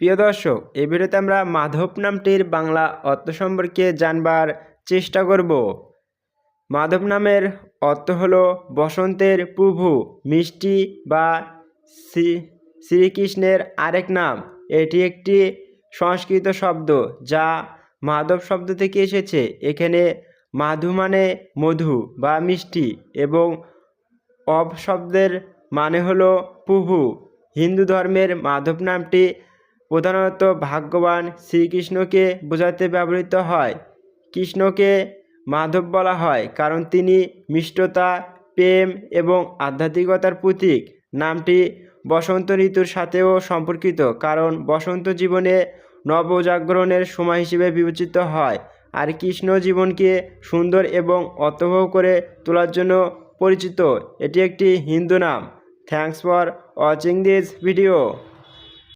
প্রিয় দর্শক এই ভিডিওতে আমরা মাধব নামটির বাংলা অর্থ সম্পর্কে জানবার চেষ্টা করব। মাধব নামের অর্থ হল বসন্তের প্রভু, মিষ্টি বা শ্রী- শ্রীকৃষ্ণের আরেক নাম। এটি একটি সংস্কৃত শব্দ যা মাধব শব্দ থেকে এসেছে। এখানে মাধু মানে মধু বা মিষ্টি এবং অব শব্দের মানে হলো প্রভু। হিন্দু ধর্মের মাধব নামটি প্রধানত ভাগ্যবান শ্রীকৃষ্ণকে বোঝাতে ব্যবহৃত হয়। কৃষ্ণকে মাধব বলা হয় কারণ তিনি মিষ্টতা, প্রেম এবং আধ্যাত্মিকতার প্রতীক। নামটি বসন্ত ঋতুর সাথেও সম্পর্কিত কারণ বসন্ত জীবনে নবজাগরণের সময় হিসেবে বিবেচিত হয় আর কৃষ্ণ জীবনকে সুন্দর এবং অর্থবহ করে তোলার জন্য পরিচিত। এটি একটি হিন্দু নাম। Thanks for watching this video.